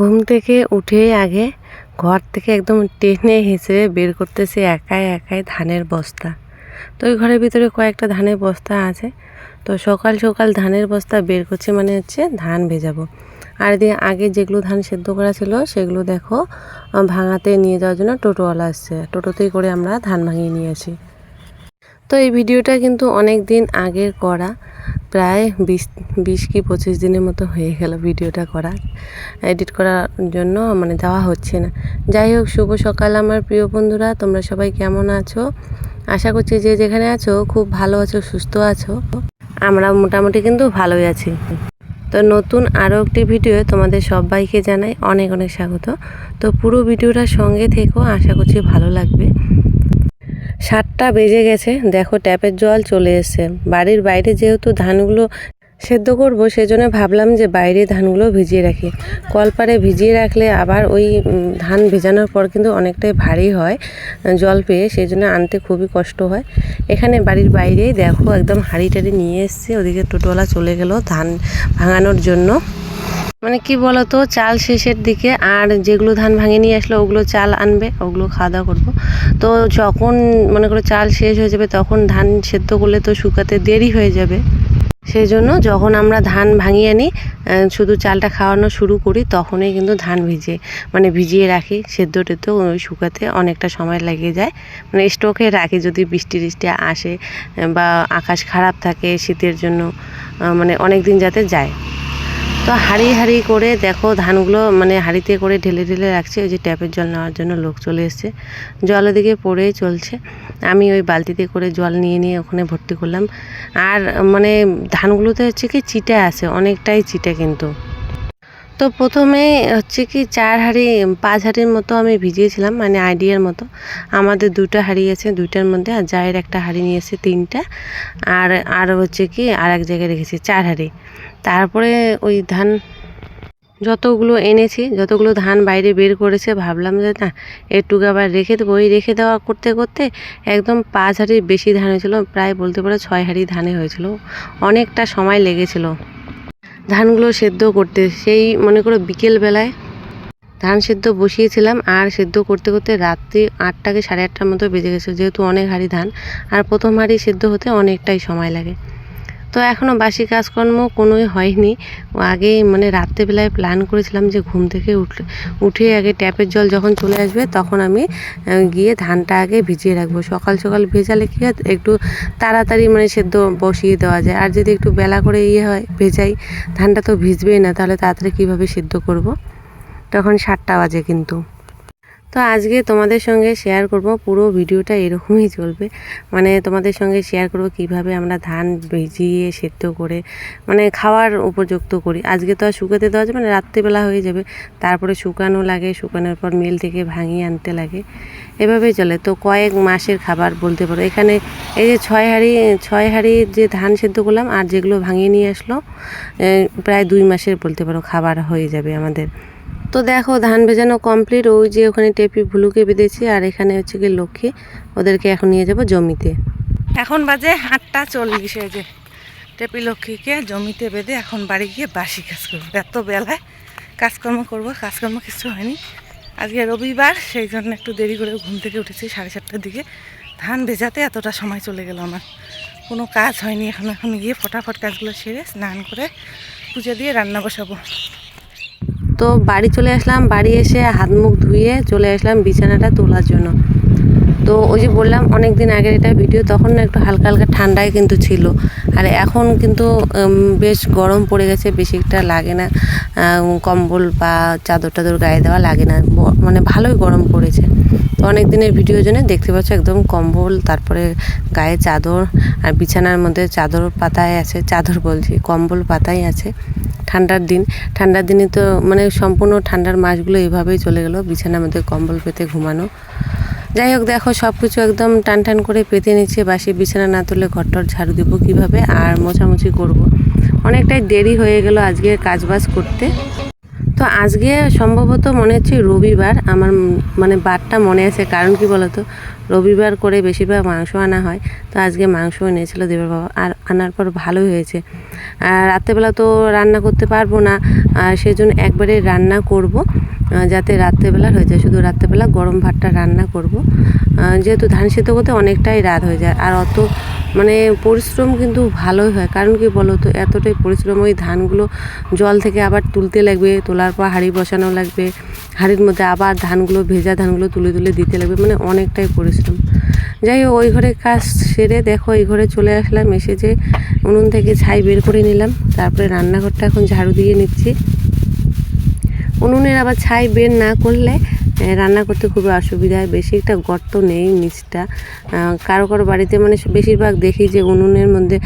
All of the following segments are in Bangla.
ঘুম থেকে উঠেই আগে ঘর থেকে একদম টেনে হেসে বের করতেছে একাই একাই ধানের বস্তা। তো ওই ঘরের ভিতরে কয়েকটা ধানের বস্তা আছে। তো সকাল সকাল ধানের বস্তা বের করছে মানে হচ্ছে ধান ভেজাবো। আর দিয়ে আগে যেগুলো ধান সেদ্ধ করা ছিল সেগুলো দেখো ভাঙাতে নিয়ে যাওয়ার জন্য টোটোওয়ালা আসছে। টোটোতেই করে আমরা ধান ভাঙিয়ে নিয়ে আসি। তো এই ভিডিওটা কিন্তু অনেক দিন আগের করা। প্রায় বিশ বিশ কি পঁচিশ দিনের মতো হয়ে গেল ভিডিওটা করা। এডিট করার জন্য মানে দেওয়া হচ্ছে না। যাই হোক, শুভ সকাল আমার প্রিয় বন্ধুরা, তোমরা সবাই কেমন আছো? আশা করছি যে যেখানে আছো, খুব ভালো আছো, সুস্থ আছো। আমরা মোটামুটি কিন্তু ভালোই আছি। তো নতুন আরও একটি ভিডিও তোমাদের সবাইকে জানাই অনেক অনেক স্বাগত। তো পুরো ভিডিওটার সঙ্গে থেকেও আশা করছি ভালো লাগবে। সাতটা বেজে গেছে। দেখো ট্যাপের জল চলে এসছে। বাড়ির বাইরে যেহেতু ধানগুলো সেদ্ধ করব, সেজন্য ভাবলাম যে বাইরে ধানগুলো ভিজিয়ে রাখি। কলপারে ভিজিয়ে রাখলে আবার ওই ধান ভেজানোর পর কিন্তু অনেকটাই ভারী হয়, জল পেয়ে সেই জন্য আনতে খুবই কষ্ট হয়। এখানে বাড়ির বাইরেই দেখো একদম হাঁড়ি টাড়ি নিয়ে এসছে। ওদিকে টোটোওয়ালা চলে গেল ধান ভাঙানোর জন্য। মানে কি বলতো, চাল শেষের দিকে আর যেগুলো ধান ভাঙে নিয়ে আসলো, ওগুলো চাল আনবে, ওগুলো খাওয়া দাওয়া করব। তো যখন মনে করো চাল শেষ হয়ে যাবে, তখন ধান সেদ্ধ করলে তো শুকাতে দেরি হয়ে যাবে। সেই জন্য যখন আমরা ধান ভাঙিয়ে আনি শুধু চালটা খাওয়ানো শুরু করি, তখনই কিন্তু ধান ভিজে মানে ভিজিয়ে রাখি। সেদ্ধ টেদ্ধ ওই শুকাতে অনেকটা সময় লেগে যায়। মানে স্টকে রাখি যদি বৃষ্টি টিষ্টি আসে, বা আকাশ খারাপ থাকে, শীতের জন্য মানে অনেক দিন যাতে যায়। তো হাঁড়ি হাঁড়ি করে দেখো ধানগুলো মানে হাঁড়িতে করে ঢেলে ঢেলে রাখছে, ওই যে ট্যাপের জল নেওয়ার জন্য লোক চলে এসছে। জল ওদিকে পড়েই চলছে। আমি ওই বালতিতে করে জল নিয়ে নিয়ে ওখানে ভর্তি করলাম। আর মানে ধানগুলোতে হচ্ছে কি চিটা আছে, অনেকটাই চিটা কিন্তু। তো প্রথমে হচ্ছে কি চার হাঁড়ি, পাঁচ হাঁড়ির মতো আমি ভিজিয়েছিলাম মানে আইডিয়ার মতো। আমাদের দুটো হাঁড়ি আছে দুইটার মধ্যে, আর জায়ের একটা হাঁড়ি নিয়েছে তিনটা। আর আর হচ্ছে কি আর এক জায়গায় রেখেছি চার হাঁড়ি। তারপরে ওই ধান যতগুলো এনেছি, যতগুলো ধান বাইরে বের করেছে, ভাবলাম যে না, একটুকু আবার রেখে দেবো। ওই রেখে দেওয়া করতে করতে একদম পাঁচ হাঁড়ির বেশি ধান হয়েছিল, প্রায় বলতে পারো ছয় হাঁড়ি ধানে হয়েছিল। অনেকটা সময় লেগেছিল। ধানগুলো সেদ্ধ করতে, সেই মনে করো বিকেলবেলায় ধান সেদ্ধ বসিয়েছিলাম আর সেদ্ধ করতে করতে রাত্রি আটটাকে সাড়ে আটটার মতো বেজে গেছে, যেহেতু অনেক হাঁড়ি ধান। আর প্রথম হাঁড়ি সেদ্ধ হতে অনেকটাই সময় লাগে। তো এখনও বাসি কাজকর্ম কোনোই হয়নি। ও আগেই মানে রাত্রেবেলায় প্ল্যান করেছিলাম যে ঘুম থেকে উঠলে, উঠে আগে ট্যাপের জল যখন চলে আসবে তখন আমি গিয়ে ধানটা আগে ভিজিয়ে রাখব। সকাল সকাল ভেজালে কী হয়, একটু তাড়াতাড়ি মানে সেদ্ধ বসিয়ে দেওয়া যায়। আর যদি একটু বেলা করে ইয়ে হয়, ভেজাই, ধানটা তো ভিজবেই না, তাহলে তাড়াতাড়ি কীভাবে সেদ্ধ করব? তখন সাতটা বাজে কিন্তু। তো আজকে তোমাদের সঙ্গে শেয়ার করব, পুরো ভিডিওটা এরকমই চলবে। মানে তোমাদের সঙ্গে শেয়ার করব কীভাবে আমরা ধান ভিজিয়ে সেদ্ধ করে মানে খাওয়ার উপযুক্ত করি। আজকে তো আর শুকাতে দেওয়া যাবে না, রাত্রিবেলা হয়ে যাবে। তারপরে শুকানো লাগে, শুকানোর পর মিল থেকে ভাঙিয়ে আনতে লাগে। এভাবেই চলে। তো কয়েক মাসের খাবার বলতে পারো। এখানে এই যে ছয় হাঁড়ি ছয় হাঁড়ি যে ধান সেদ্ধ করলাম, আর যেগুলো ভাঙিয়ে নিয়ে আসলো প্রায় দুই মাসের বলতে পারো খাবার হয়ে যাবে আমাদের। তো দেখো, ধান ভেজানো কমপ্লিট ওই যে ওখানে টেপি ভুলুকে বেঁধেছি, আর এখানে হচ্ছে কি লক্ষ্মী। ওদেরকে এখন নিয়ে যাব জমিতে। এখন বাজে আটটা চল্লিশ যে টেপি লক্ষ্মীকে জমিতে বেঁধে এখন বাড়ি গিয়ে বাসি কাজ করব। এত বেলায় কাজকর্ম করব, কাজকর্ম কিছু হয়নি। আজকে রবিবার, সেই জন্য একটু দেরি করে ঘুম থেকে উঠেছি সাড়ে সাতটার দিকে। ধান ভেজাতে এতটা সময় চলে গেল আমার। কোনো কাজ হয়নি, এখন এখন গিয়ে ফটাফট কাজগুলো সেরে স্নান করে পুজো দিয়ে রান্না বসাবো। তো বাড়ি চলে আসলাম, বাড়ি এসে হাত মুখ ধুয়ে চলে আসলাম বিছানাটা তোলার জন্য। তো ওই যে বললাম অনেক দিন আগের এটা ভিডিও, তখন না একটু হালকা হালকা ঠান্ডায় কিন্তু ছিল। আর এখন কিন্তু বেশ গরম পড়ে গেছে, বেশি একটা লাগে না। কম্বল বা চাদর টাদর গায়ে দেওয়া লাগে না। মানে ভালোই গরম পড়েছে। তো অনেক দিনের ভিডিও জন্য দেখতে পাচ্ছ একদম কম্বল, তারপরে গায়ে চাদর আর বিছানার মধ্যে চাদর পাতায় আছে, চাদর বলছি, কম্বল পাতাই আছে। ঠান্ডার দিন। ঠান্ডার দিনে তো মানে সম্পূর্ণ ঠান্ডার মাসগুলো এভাবেই চলে গেলো। বিছানার মধ্যে কম্বল পেতে ঘুমানো। যাই হোক, দেখো সব কিছু একদম টান টান করে পেতে নিচ্ছে। বাসি বিছানা না তুলে ঘরটর ঝাড়ু দেবো কীভাবে? আর মোছামুছি করব। অনেকটাই দেরি হয়ে গেল আজকে কাজবাজ করতে। তো আজকে সম্ভবত মনে হচ্ছে রবিবার, আমার মানে বারটা মনে আছে। কারণ কি বলতো? রবিবার করে বেশিরভাগ মাংস আনা হয়। তো আজকে মাংস এনেছিল দেবের বাবা, আর আনার পর ভালোই হয়েছে। আর রাত্রেবেলা তো রান্না করতে পারব না সেজন্য একবারে রান্না করব যাতে রাত্রেবেলা হয়ে যায়। শুধু রাত্রেবেলা গরম ভাতটা রান্না করব। যেহেতু ধান সেদ্ধ করতে অনেকটাই রাত হয়ে যায়। আর অত মানে পরিশ্রম কিন্তু ভালোই হয়। কারণ কি বলো তো এতটাই পরিশ্রম ওই ধানগুলো জল থেকে আবার তুলতে লাগবে, তোলার পর হাঁড়ি বসানো লাগবে, হাঁড়ির মধ্যে আবার ধানগুলো, ভেজা ধানগুলো তুলে তুলে দিতে লাগবে। মানে অনেকটাই পরিশ্রম। যাই হোক, ওই ঘরে কাজ সেরে দেখো, এই ঘরে চলে আসলাম, এসে যে উনুন থেকে ছাই বের করে নিলাম। তারপরে রান্নাঘরটা এখন ঝাড়ু দিয়ে নিচ্ছি। উনুনের আবার ছাই বের না করলে রান্না করতে খুবই অসুবিধা হয় বেশি একটা গর্ত নেই নিচটা কারও কারও বাড়িতে মানে বেশিরভাগ দেখি যে উনুনের মধ্যে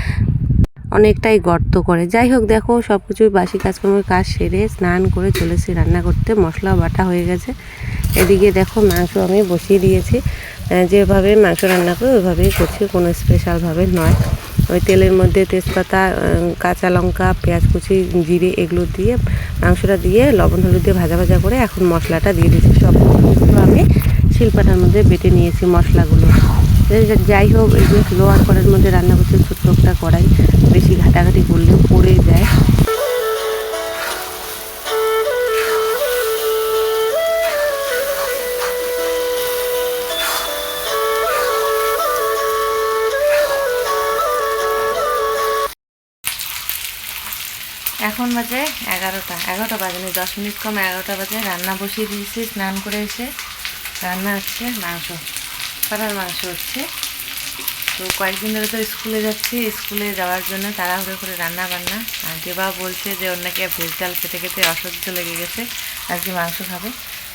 অনেকটাই গর্ত করে। যাই হোক, দেখো সব কিছুই বাসি কাজকর্মের কাজ সেরে স্নান করে চলেছি রান্না করতে। মশলা বাটা হয়ে গেছে। এদিকে দেখো, মাংস আমি বসিয়ে দিয়েছি। যেভাবে মাংস রান্না করি, ওইভাবেই করছি। কোনো স্পেশালভাবে নয়। ওই তেলের মধ্যে তেজপাতা কাঁচা লঙ্কা, পেঁয়াজ কুচি, জিরে এগুলো দিয়ে, মাংসটা দিয়ে, লবণ হলুদ দিয়ে ভাজা ভাজা করে এখন মশলাটা দিয়ে দিচ্ছি সব কিছু আমি শিলপাটার মধ্যে বেটে নিয়েছি মশলাগুলো। যাই হোক, এই যে লোয়ার করার মধ্যে রান্না করতে ছোট্ট একটা কড়াই। বেশি ঘাটাঘাটি করলেও পড়ে যায়। এখন বাজে এগারোটা এগারোটা বাজে বাজেনি দশ মিনিট কম এগারোটা বাজে। রান্না বসিয়ে দিয়েছি, স্নান করে এসে রান্না হচ্ছে মাংস, পাড়ার মাংস হচ্ছে। তো কয়েকদিন ধরে তো স্কুলে যাচ্ছি, স্কুলে যাওয়ার জন্য তাড়াহুড়ো করে রান্না বান্না আর দেবা বলছে যে ওর নাকি ভেজ ডাল খেতে খেতে অসহ্য লেগে গেছে, আজকে মাংস খাবে।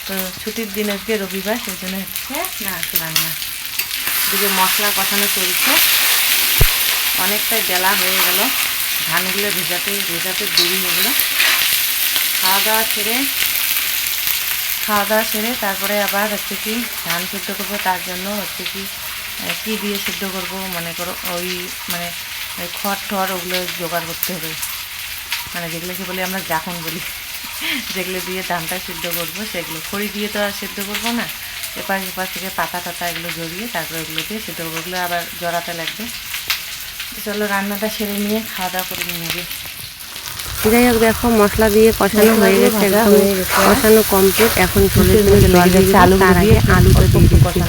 তো ছুটির দিন আজকে রবিবার, সেই জন্য হচ্ছে মাংস রান্না। এদিকে মশলা কষানো চলছে। অনেকটাই বেলা হয়ে গেল। ধানগুলো ভেজাতে ভেজাতে দেরি গেলো খাওয়া দাওয়া সেরে, খাওয়া দাওয়া সেরে তারপরে আবার হচ্ছে কি ধান সিদ্ধ করব, তার জন্য হচ্ছে কি কী দিয়ে সিদ্ধ করব, মনে করো ওই মানে খড় টড় ওগুলো জোগাড় করতে হবে। মানে যেগুলোকে বলি আমরা জাখন বলি। যেগুলো দিয়ে ধানটা সিদ্ধ করব, সেগুলো খড়ি দিয়ে তো আর সিদ্ধ করব না। এপাশ এপাশ থেকে পাতা টাতা এগুলো জড়িয়ে তারপরে ওগুলো দিয়ে সিদ্ধ করব। ওগুলো আবার জড়াতে লাগবে। চলো রান্নাটা সেরে নিয়ে খাওয়া দাওয়া করে নিয়ে নেবে। যাই হোক দেখো মশলা দিয়ে কষানো হয়ে গেছে একদম কষানো কমপ্লিট এখন চলে এসেছে তার আগে আলুটা দিয়ে দিচ্ছি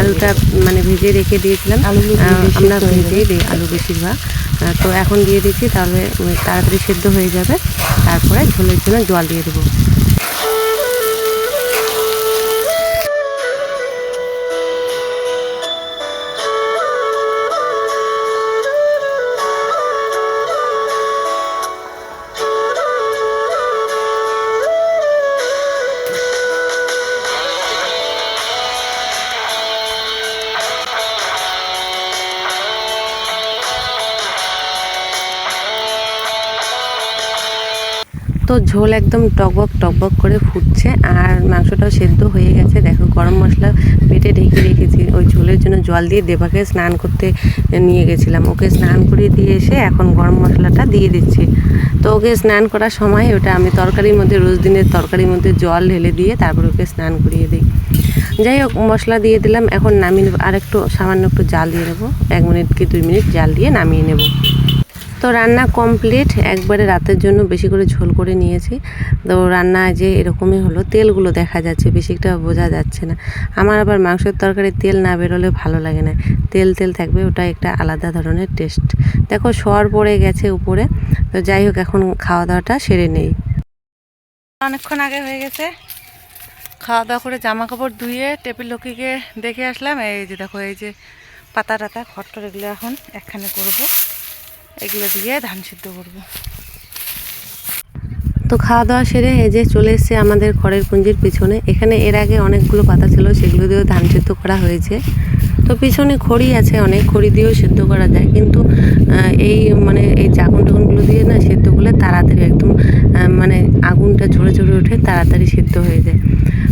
আলুটা মানে ভেজে রেখে দিয়েছিলাম। আমরা ভেজেই দিই আলু বেশিরভাগ। তো এখন দিয়ে দিচ্ছি তাহলে তাড়াতাড়ি সেদ্ধ হয়ে যাবে। তারপরে ঝোলের জন্য জল দিয়ে দেবো। ঝোল একদম টকবক টকবক করে ফুটছে আর মাংসটাও সেদ্ধ হয়ে গেছে। দেখো গরম মশলা পেটে ঢেকে রেখেছি। ওই ঝোলের জন্য জল দিয়ে দেবাকে স্নান করতে নিয়ে গেছিলাম। ওকে স্নান করিয়ে দিয়ে এসে এখন গরম মশলাটা দিয়ে দিচ্ছি। তো ওকে স্নান করার সময় ওটা আমি তরকারির মধ্যে, রোজ দিনের তরকারির মধ্যে জল ঢেলে দিয়ে তারপর ওকে স্নান করিয়ে দিই। যাই হোক, মশলা দিয়ে দিলাম। এখন নামিয়ে নেব। আর একটু সামান্য একটু জাল দিয়ে নেব। এক মিনিট কি দুই মিনিট জাল দিয়ে নামিয়ে নেব। তো রান্না কমপ্লিট একবারে রাতের জন্য বেশি করে ঝোল করে নিয়েছি। তো রান্না যে এরকমই হলো, তেলগুলো দেখা যাচ্ছে, বেশি একটা বোঝা যাচ্ছে না। আমার আবার মাংসের তরকারি তেল না বেরোলে ভালো লাগে না। তেল তেল থাকবে, ওটা একটা আলাদা ধরনের টেস্ট দেখো, সর পড়ে গেছে উপরে। তো যাই হোক, এখন খাওয়া দাওয়াটা সেরে নেই। অনেকক্ষণ আগে হয়ে গেছে। খাওয়া দাওয়া করে জামা কাপড় ধুয়ে টেপিল লক্ষ্মীকে দেখে আসলাম। এই যে দেখো, এই যে পাতা টাতা খট্টর এগুলো এখন একখানে করব। এগুলো দিয়ে ধান সিদ্ধ করব। তো খাওয়া দাওয়া সেরে এই যে চলে এসেছে আমাদের খড়ের পুঞ্জির পিছনে। এখানে এর আগে অনেকগুলো পাতা ছিল, সেগুলো দিয়েও ধান সিদ্ধ করা হয়েছে। তো পিছনে খড়ি আছে, অনেক খড়ি দিয়েও সিদ্ধ করা যায়। কিন্তু এই মানে এই চাকুন টাকুনগুলো দিয়ে না সিদ্ধ করলে তাড়াতাড়ি একদম মানে আগুনটা ঝরে ঝরে ওঠে, তাড়াতাড়ি সিদ্ধ হয়ে যায়।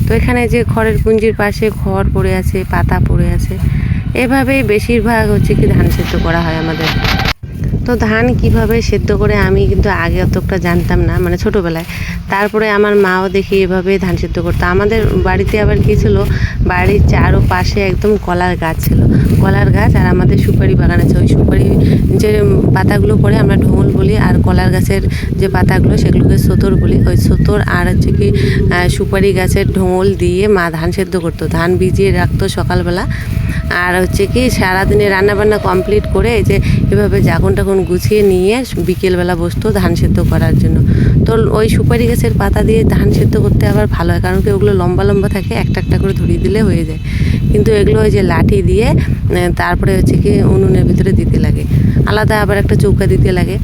তো এখানে যে খড়ের পুঞ্জির পাশে খড় পড়ে আছে, পাতা পড়ে আছে, এভাবেই বেশিরভাগ হচ্ছে কি ধান সিদ্ধ করা হয় আমাদের। তো ধান কীভাবে সেদ্ধ করে আমি কিন্তু আগে অতটা জানতাম না মানে ছোটোবেলায়। তারপরে আমার মাও দেখি এভাবে ধান সেদ্ধ করতো। আমাদের বাড়িতে আবার কী ছিল, বাড়ির চারো পাশে একদম কলার গাছ ছিল। কলার গাছ আর আমাদের সুপারি বাগান আছে। ওই সুপারি যে পাতাগুলো পরে আমরা ঢোল বলি আর কলার গাছের যে পাতাগুলো সেগুলোকে সোতর বলি। ওই সোতর আর হচ্ছে কি সুপারি গাছের ঢোল দিয়ে মা ধান সেদ্ধ করতো। ধান ভিজিয়ে রাখতো সকালবেলা। আর হচ্ছে কি, সারাদিনে রান্নাবান্না কমপ্লিট করে যে এভাবে জাগন টাগন গুছিয়ে নিয়ে বিকেলবেলা বসতো ধান সেদ্ধ করার জন্য। তো ওই সুপারি গাছের পাতা দিয়ে ধান সেদ্ধ করতে আবার ভালো হয়, কারণ কি ওগুলো লম্বা লম্বা থাকে, একটা একটা করে ধরিয়ে দিলে হয়ে যায়। কিন্তু এগুলো ওই যে লাঠি দিয়ে তারপরে হচ্ছে কি উনুনের ভিতরে দিতে লাগে। আলাদা আবার একটা চৌকা দিতে লাগে।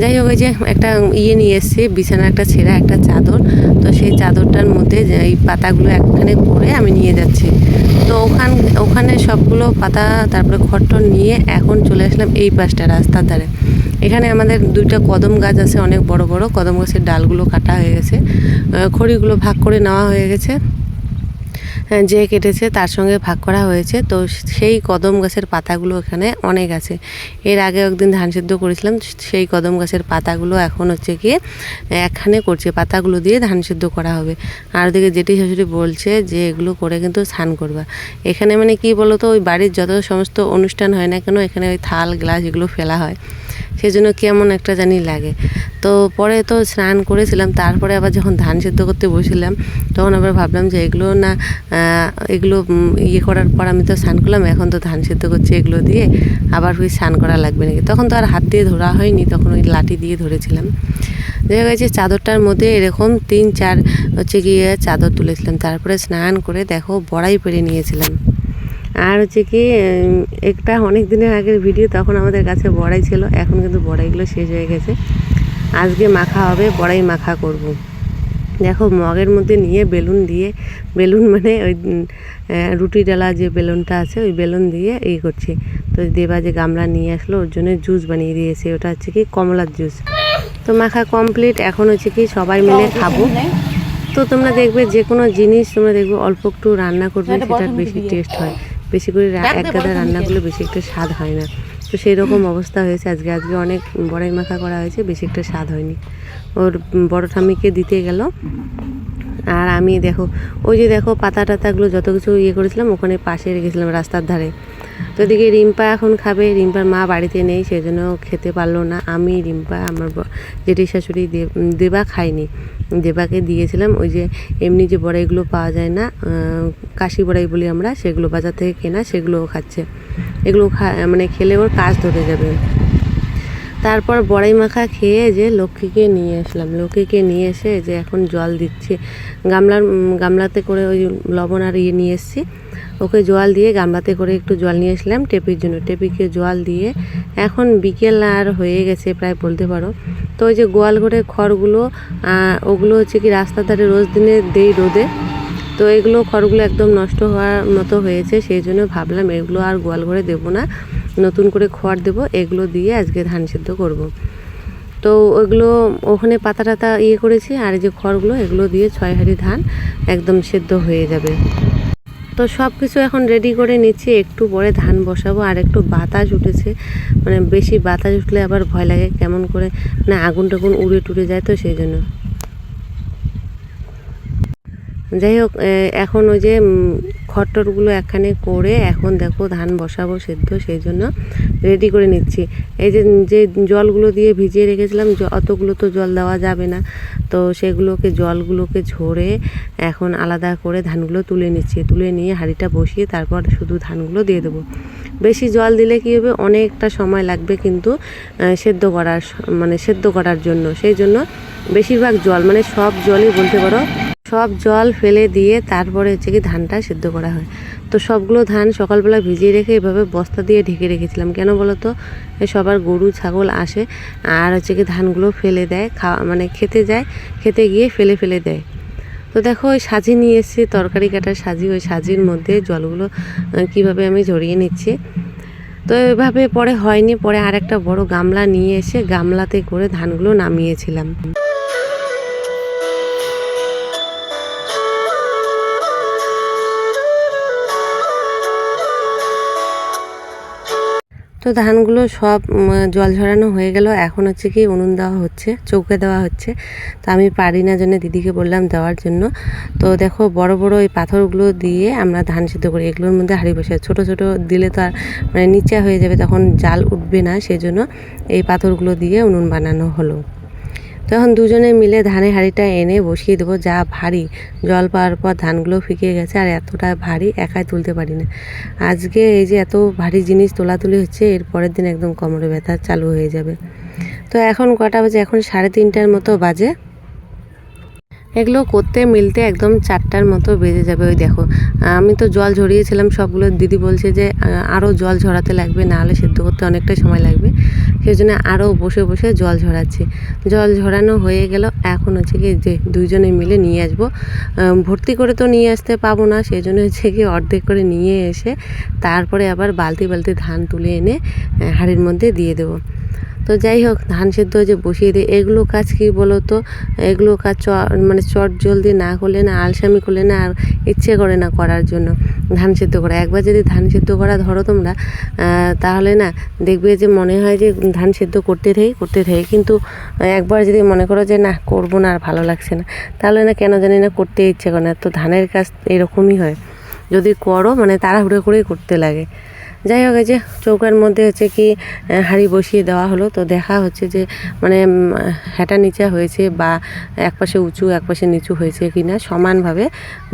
যাই হোক, ওই যে একটা ইয়ে নিয়ে এসেছি বিছানা একটা ছেঁড়া, একটা চাদর। তো সেই চাদরটার মধ্যে এই পাতাগুলো একখানে করে আমি নিয়ে যাচ্ছি। তো ওখান, ওখানে সবগুলো পাতা, তারপরে খট্টর নিয়ে এখন চলে আসলাম এই পাশটা রাস্তার ধারে। এখানে আমাদের দুইটা কদম গাছ আছে, অনেক বড় বড়। কদম গাছের ডালগুলো কাটা হয়ে গেছে। খড়িগুলো ভাগ করে নেওয়া হয়ে গেছে। যে কেটেছে তার সঙ্গে ভাগ করা হয়েছে। তো সেই কদম গাছের পাতাগুলো এখানে অনেক আছে। এর আগে একদিন ধান সেদ্ধ করেছিলাম, সেই কদম গাছের পাতাগুলো এখন হচ্ছে গিয়ে একখানে করছে, পাতাগুলো দিয়ে ধান সেদ্ধ করা হবে। আর ওদিকে জেঠি শাশুড়ি বলছে যে এগুলো করে কিন্তু স্নান করবা। এখানে মানে কি বলো তো ওই বাড়ির যত সমস্ত অনুষ্ঠান হয় না কেন, এখানে ওই থাল, গ্লাস এগুলো ফেলা হয়। সেই জন্য কেমন একটা জানি লাগে। তো পরে তো স্নান করেছিলাম, তারপরে আবার যখন ধান সেদ্ধ করতে বসেছিলাম, তখন আবার ভাবলাম যে এগুলো না এগুলো ইয়ে করার পর আমি তো স্নান করলাম, এখন তো ধান সেদ্ধ করছি এগুলো দিয়ে আবার ওই স্নান করা লাগবে নাকি? তখন তো আর হাত দিয়ে ধরা হয়নি, তখন ওই লাঠি দিয়ে ধরেছিলাম। দেখা গেছে চাদরটার মধ্যে এরকম তিন, চার হচ্ছে গিয়ে চাদর তুলেছিলাম, তারপরে স্নান করে দেখো বড়াই পেরে নিয়েছিলাম। আর হচ্ছে কি একটা অনেক দিনের আগের ভিডিও তখন আমাদের কাছে বড়াই ছিল। এখন কিন্তু বড়াইগুলো শেষ হয়ে গেছে। আজকে মাখা হবে বড়াই মাখা করব। দেখো মগের মধ্যে নিয়ে বেলুন দিয়ে বেলুন মানে ওই রুটি ডালা যে বেলুনটা আছে ওই বেলুন দিয়ে এই করছি। তো দেবা যে গামলা নিয়ে আসলো ওর জন্য জুস বানিয়ে দিয়েছে। ওটা হচ্ছে কি কমলার জুস। তো মাখা কমপ্লিট এখন হচ্ছে কি সবাই মিলে খাব। তো তোমরা দেখবে যে কোনো জিনিস তোমরা দেখবে অল্প একটু রান্না করবে সেটার বেশি টেস্ট হয়। বেশি করে এক গাদা রান্না করলে বেশি একটা স্বাদ হয় না। তো সেই রকম অবস্থা হয়েছে। আজকে আজকে অনেক বড়াই মাখা করা হয়েছে বেশি একটা স্বাদ হয়নি। ওর বড় ঠাম্মিকে দিতে গেল। আর আমি দেখো ওই যে দেখো পাতা টাতাগুলো যত কিছু ইয়ে করেছিলাম ওখানে পাশে রেখেছিলাম রাস্তার ধারে। তো এদিকে রিম্পা এখন খাবে। রিম্পার মা বাড়িতে নেই সেই জন্য খেতে পারল না। আমি রিম্পা আমার জেঠি শাশুড়ি দে- দেবা খাইনি দেবাকে দিয়েছিলাম, ওই যে এমনি যে বড়াইগুলো পাওয়া যায় না কাশি বড়াই বলি আমরা, সেগুলো বাজার থেকে কেনা, সেগুলোও খাচ্ছে। এগুলো খা মানে খেলে ওর কাজ ধরে যাবে। তারপর বড়াই মাখা খেয়ে যে লক্ষ্মীকে নিয়ে আসলাম। লক্ষ্মীকে নিয়ে এসে যে এখন জল দিচ্ছি। গামলার গামলাতে করে ওই লবণ আর ইয়ে নিয়ে এসেছি। ওকে জল দিয়ে গামলাতে করে একটু জল নিয়ে আসলাম টেপির জন্য। টেপিকে জল দিয়ে এখন বিকেল আর হয়ে গেছে, প্রায় বলতে পারো। তো ওই যে গোয়াল ঘরে খড়গুলো ওগুলো হচ্ছে কি রাস্তার ধারে রোজ দিনে দেই রোদে। তো এগুলো খড়গুলো একদম নষ্ট হওয়ার মতো হয়েছে, সেই জন্য ভাবলাম এগুলো আর গোয়াল ঘরে দেবো না। নতুন করে খড় দেবো, এগুলো দিয়ে আজকে ধান সিদ্ধ করব। তো ওইগুলো ওখানে পাতা টাতা ইয়ে করেছি, আর এই যে খড়গুলো, এগুলো দিয়ে ছয় হাঁড়ি ধান একদম সেদ্ধ হয়ে যাবে। তো সব কিছু এখন রেডি করে নিচ্ছি। একটু পরে ধান বসাবো, আর একটু বাতাস উঠেছে। মানে বেশি বাতাস উঠলে আবার ভয় লাগে কেমন করে মানে আগুন টাগুন উড়ে টুড়ে যায় তো সেই জন্য। যাই হোক এখন ওই যে খট্টরগুলো একখানে করে এখন দেখো ধান বসাবো সেদ্ধ, সেই জন্য রেডি করে নিচ্ছি। এই যে যে জলগুলো দিয়ে ভিজিয়ে রেখেছিলাম অতগুলো তো জল দেওয়া যাবে না। তো সেগুলোকে, জলগুলোকে ঝরে এখন আলাদা করে ধানগুলো তুলে নিচ্ছি। তুলে নিয়ে হাঁড়িটা বসিয়ে তারপর শুধু ধানগুলো দিয়ে দেবো। বেশি জল দিলে কী হবে, অনেকটা সময় লাগবে কিন্তু সেদ্ধ করার মানে সেদ্ধ করার জন্য। সেই জন্য বেশিরভাগ জল মানে সব জলই বলতে পারো সব জল ফেলে দিয়ে তারপরে হচ্ছে কি ধানটা সেদ্ধ করা হয়। তো সবগুলো ধান সকালবেলা ভিজিয়ে রেখে এভাবে বস্তা দিয়ে ঢেকে রেখেছিলাম। কেন বলো তো সবার গরু, ছাগল আসে আর হচ্ছে কি ধানগুলো ফেলে দেয়, খাওয়া মানে খেতে যায়, খেতে গিয়ে ফেলে ফেলে দেয়। তো দেখো, ওই সাজি নিয়ে এসেছি, তরকারি কাটার সাজি, ওই সাজির মধ্যে জলগুলো কীভাবে আমি ঝরিয়ে নিচ্ছি। তো এভাবে পরে হয়নি, পরে আর একটা বড় গামলা নিয়ে এসে গামলাতে করে ধানগুলো নামিয়েছিলাম। তো ধানগুলো সব জল ঝরানো হয়ে গেল। এখন হচ্ছে কি উনুন দেওয়া হচ্ছে, চৌকে দেওয়া হচ্ছে। তো আমি পারি না জন্য দিদিকে বললাম দেওয়ার জন্য। তো দেখো বড় বড় এই পাথরগুলো দিয়ে আমরা ধান সিদ্ধ করি। এগুলোর মধ্যে হাঁড়ি বসে, ছোট ছোট দিলে তো আর মানে নিচে হয়ে যাবে, তখন জাল উঠবে না। সেজন্য এই পাথরগুলো দিয়ে উনুন বানানো হলো। তখন দুজনে মিলে ধানের হাঁড়িটা এনে বসিয়ে দেবো, যা ভারী। জল পাওয়ার পর ধানগুলো ফিকে গেছে আর এতটা ভারী একাই তুলতে পারি না। আজকে এই যে এত ভারী জিনিস তোলাতুলি হচ্ছে, এর পরের দিন একদম কোমরে ব্যথা চালু হয়ে যাবে। তো এখন কটা বাজে? এখন সাড়ে তিনটার মতো বাজে। এগুলো করতে মিলতে একদম চারটার মতো বেজে যাবে, ওই দেখো। আমি তো জল ঝরিয়েছিলাম, সবগুলো দিদি বলছে যে আরও জল ঝরাতে লাগবে নাহলে সেদ্ধ করতে অনেকটা সময় লাগবে। সেই জন্য আরও বসে বসে জল ঝরাচ্ছি। জল ঝরানো হয়ে গেল। এখন হচ্ছে কি যে দুইজনে মিলে নিয়ে আসব। ভর্তি করে তো নিয়ে আসতে পাবো না সেই জন্য হচ্ছে কি অর্ধেক করে নিয়ে এসে তারপরে আবার বালতি বালতি ধান তুলে এনে হাঁড়ির মধ্যে দিয়ে দেবো। তো যাই হোক, ধান সেদ্ধ যে বসিয়ে দিই। এগুলো কাজ কি বলো তো এগুলো কাজ চ মানে চট জলদি না করলে না, আলসামি করলে না আর ইচ্ছে করে না করার জন্য ধান সেদ্ধ করা। একবার যদি ধান সেদ্ধ করা ধরো তোমরা তাহলে না দেখবে যে মনে হয় যে ধান সেদ্ধ করতে থাকি করতে থাকি কিন্তু একবার যদি মনে করো যে না, করব না আর ভালো লাগছে না, তাহলে না কেন জানি না করতে ইচ্ছে করে না। তো ধানের কাজ এরকমই হয়। যদি করো মানে তাড়াহুড়ো করেই করতে লাগে। যাই হোক যে চৌকার মধ্যে হচ্ছে কি হাড়ি বসিয়ে দেওয়া হলো। তো দেখা হচ্ছে যে মানে হেঁটা নিচা হয়েছে বা একপাশে উঁচু একপাশে নিচু হয়েছে কি না সমানভাবে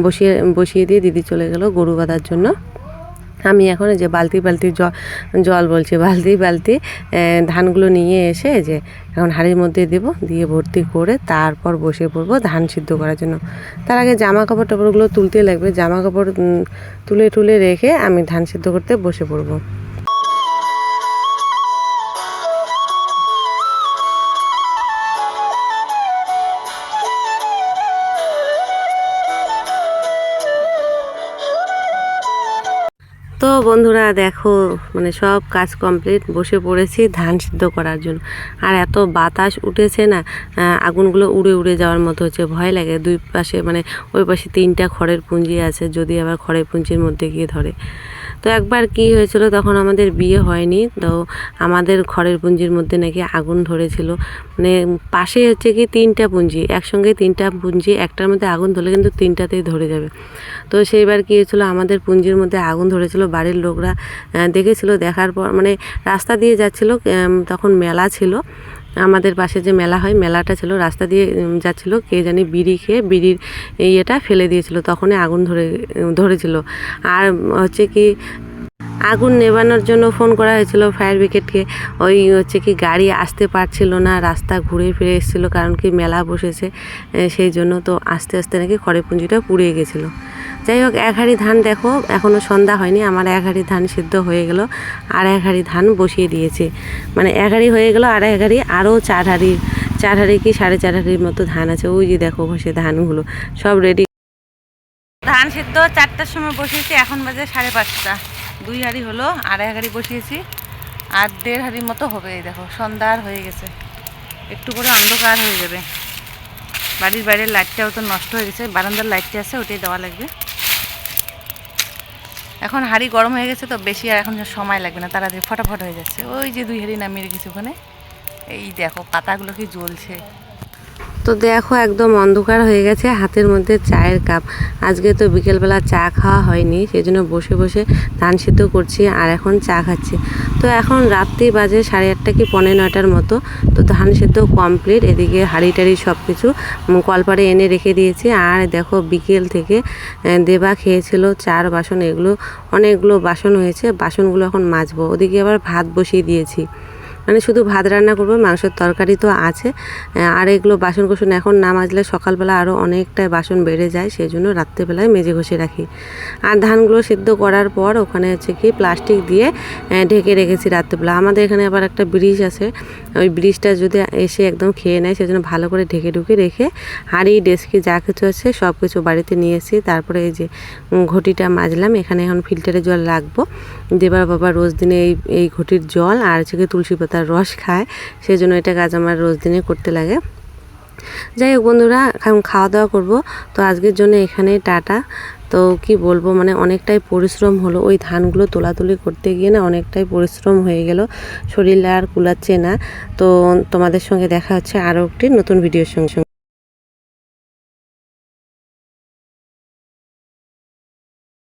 বসিয়ে বসিয়ে দিয়ে দিদি চলে গেল গরু বাঁধার জন্য। আমি এখন যে বালতি বালতি জল বলছি, বালতি বালতি ধানগুলো নিয়ে এসে যে এখন হাঁড়ির মধ্যে দেব, দিয়ে ভর্তি করে তারপর বসে পড়ব ধান সিদ্ধ করার জন্য। তার আগে জামা কাপড় টাপড়গুলো তুলতে লাগবে জামা কাপড় তুলে টুলে রেখে আমি ধান সিদ্ধ করতে বসে পড়ব। বন্ধুরা, দেখো মানে সব কাজ কমপ্লিট বসে পড়েছি ধান সিদ্ধ করার জন্য। আর এত বাতাস উঠেছে না আগুনগুলো উড়ে উড়ে যাওয়ার মতো হচ্ছে, ভয় লাগে। দুই পাশে মানে ওই পাশে তিনটা খড়ের পুঁজি আছে, যদি আবার খড়ের পুঞ্জির মধ্যে গিয়ে ধরে। তো একবার কি হয়েছিল, তখন আমাদের বিয়ে হয়নি। তো আমাদের খড়ের পুঞ্জির মধ্যে নাকি আগুন ধরেছিল। মানে পাশে হচ্ছে কি তিনটা পুঞ্জি একসঙ্গে তিনটা পুঞ্জি একটার মধ্যে আগুন ধরলে কিন্তু তিনটাতেই ধরে যাবে। তো সেইবার কি হয়েছিল, আমাদের পুঞ্জির মধ্যে আগুন ধরেছিল, বাড়ির লোকরা দেখেছিল, দেখার পর মানে রাস্তা দিয়ে যাচ্ছিল তখন মেলা ছিল। আমাদের পাশে যে মেলা হয়, মেলাটা ছিল, রাস্তা দিয়ে যাচ্ছিল, কে জানি বিড়ি খেয়ে বিড়ির ইয়েটা ফেলে দিয়েছিল, তখনই আগুন ধরে ধরেছিল। আর হচ্ছে কি, আগুন নেভানোর জন্য ফোন করা হয়েছিল ফায়ার ব্রিগেডকে। ওই হচ্ছে কি, গাড়ি আসতে পারছিল না, রাস্তা ঘুরে ফিরে এসেছিল, কারণ কি মেলা বসেছে সেই জন্য তো আস্তে আস্তে নাকি খড়ের পুঞ্জিটা পুড়ে গেছিল। যাই হোক, এক হাঁড়ি ধান দেখো এখনও সন্ধ্যা হয়নি, আমার এক হাঁড়ি ধান সিদ্ধ হয়ে গেল, আর এক হাঁড়ি ধান বসিয়ে দিয়েছে। মানে এক হাঁড়ি হয়ে গেল, আর এক হাঁড়ি, আরও চার হাঁড়ি চার হাঁড়ি কি সাড়ে চার হাঁড়ির মতো ধান আছে, ওই যে দেখো বসে ধানগুলো, সব রেডি ধান সিদ্ধ চারটার সময় বসিয়েছি, এখন বাজে সাড়ে পাঁচটা। দুই হাঁড়ি হলো আড়াই হাঁড়ি বসিয়েছি, আর দেড় হাঁড়ির মতো হবে দেখো সন্ধ্যার হয়ে গেছে। একটু করে অন্ধকার হয়ে যাবে। বাড়ির বাইরের লাইটটাও তো নষ্ট হয়ে গেছে, বারান্দার লাইটটা আছে, ওটাই দেওয়া লাগবে। এখন হাড়ি গরম হয়ে গেছে তো বেশি আর এখন সময় লাগবে না, তাড়াতাড়ি ফটাফট হয়ে যাচ্ছে। ওই যে দুই হাড়ি নামিয়ে রেখেছি ওখানে। এই দেখো, পাতাগুলো কি জ্বলছে। তো দেখো একদম অন্ধকার হয়ে গেছে, হাতের মধ্যে চায়ের কাপ। আজকে তো বিকেলবেলা চা খাওয়া হয়নি সেই জন্য বসে বসে ধান সিদ্ধ করছি আর এখন চা খাচ্ছি। তো এখন রাত্রি বাজে সাড়ে আটটা কি পনেরো নয়টার মতো, তো ধান সিদ্ধ কমপ্লিট, এদিকে হাঁড়ি টাড়ি সব কিছু কলপারে এনে রেখে দিয়েছি। আর দেখো বিকেল থেকে দেবা খেয়েছিল চার বাসন, এগুলো অনেকগুলো বাসন হয়েছে, বাসনগুলো এখন মাজবো। ওদিকে আবার ভাত বসিয়ে দিয়েছি। মানে শুধু ভাত রান্না করব, মাংসের তরকারি তো আছে। আর এগুলো বাসন কোসন এখন না মাজলে সকালবেলা আরও অনেকটাই বাসন বেড়ে যায় সেই জন্য রাত্রেবেলায় মেজে ঘষে রাখি। আর ধানগুলো সিদ্ধ করার পর ওখানে হচ্ছে কি প্লাস্টিক দিয়ে ঢেকে রেখেছি রাত্রেবেলা। আমাদের এখানে আবার একটা ব্রিজ আছে, ওই ব্রিজটা যদি এসে একদম খেয়ে নেয়, সেজন্য ভালো করে ঢেকে ঢুকে রেখে হাঁড়ি, ডেস্কি যা কিছু আছে সব কিছু বাড়িতে নিয়ে এসেছি। তারপরে এই যে ঘটিটা মাজলাম, এখানে এখন ফিল্টারে জল রাখব। দেবার বাবা রোজ দিনে এই এই ঘটির জল আর হচ্ছে কি তুলসী পাতার রস খায় সেই জন্য এটা কাজ আমার রোজ দিনে করতে লাগে। যাই হোক বন্ধুরা, এখন খাওয়া দাওয়া করব। তো আজকের জন্য এখানে টাটা। তো কি বলব মানে অনেকটাই পরিশ্রম হলো। ওই ধানগুলো তোলাতুলি করতে গিয়ে না অনেকটাই পরিশ্রম হয়ে গেল। শরীর আর কুলাচ্ছে না। তো তোমাদের সঙ্গে দেখা হচ্ছে আরও একটি নতুন ভিডিওর সঙ্গে সঙ্গে।